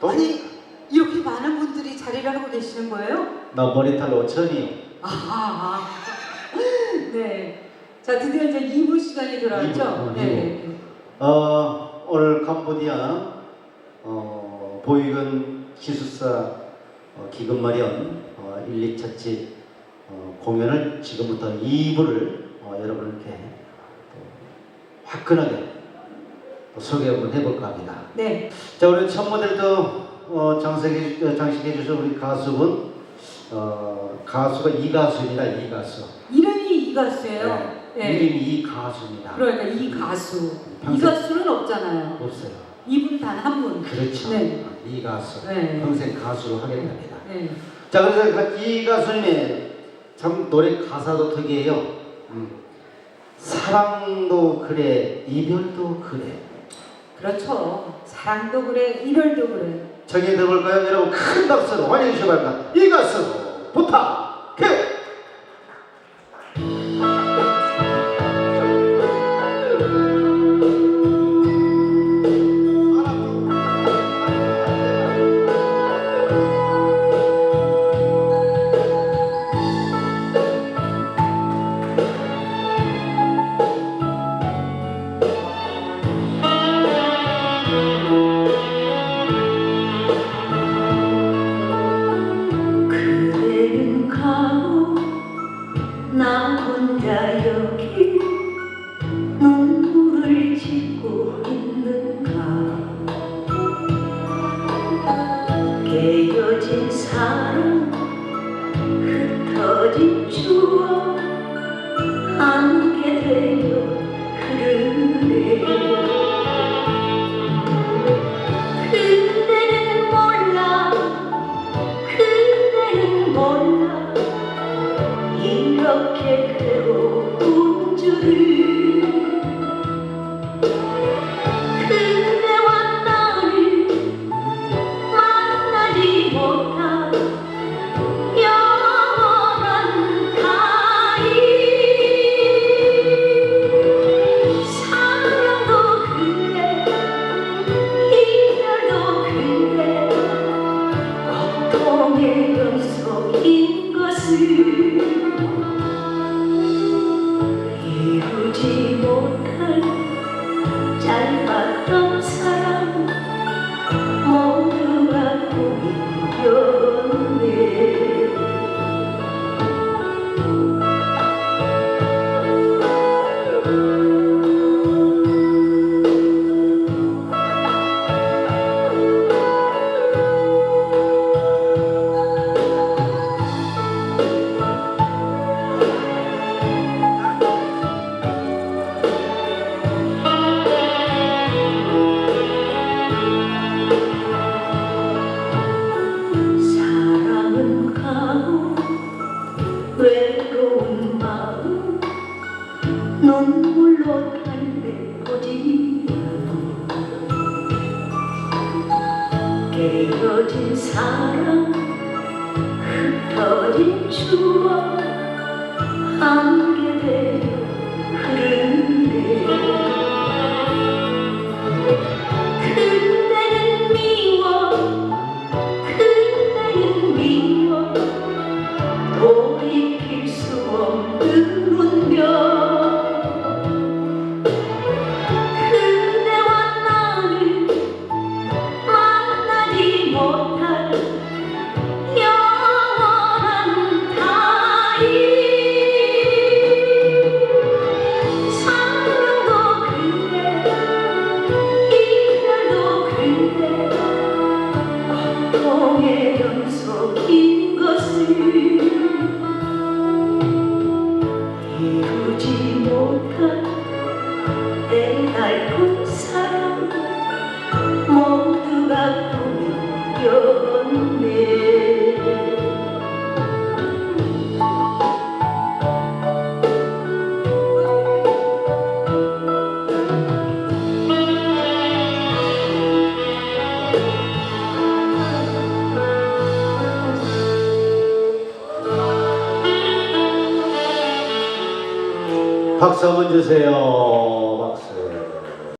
또? 아니 이렇게 많은 분들이 자리를 하고 계시는 거예요? 나 머리털 5천이요. 아, 네. 자 드디어 이제 2부 시간이 돌아왔죠? 이부, 어, 네. 어, 오늘 캄보디아 어, 보이건 기숙사 어, 기금 마련 어, 1, 2차집 어, 공연을 지금부터 2부를 어, 여러분께 또 화끈하게 또 소개 한번 해볼까 합니다. 네. 자, 우리 첫 모델도 어, 장식해, 어, 장식해 주신 우리 가수분 어, 가수가 이 가수입니다. 이 가수. 이름이 이 가수예요. 네. 이름이 이 가수입니다. 그러니까 이 가수. 이 평생- 가수는 없잖아요. 없어요. 이분 단 한 분. 그렇죠. 네. 이 가수. 네. 평생 가수로 하겠답니다. 네. 자, 그래서 가- 이 가수님의 참 노래 가사도 특이해요. 음. 사랑도 그래, 이별도 그래. 그렇죠. 사랑도 그래, 이별도 그래. 정해 들어볼까요? 여러분 큰 박수로 환영해 주시기 바랍니다. 이 가수 부탁해! 흩 눈물로 달래보지 깨어진 사랑 흩어진 추억 안 박수 한번 주세요.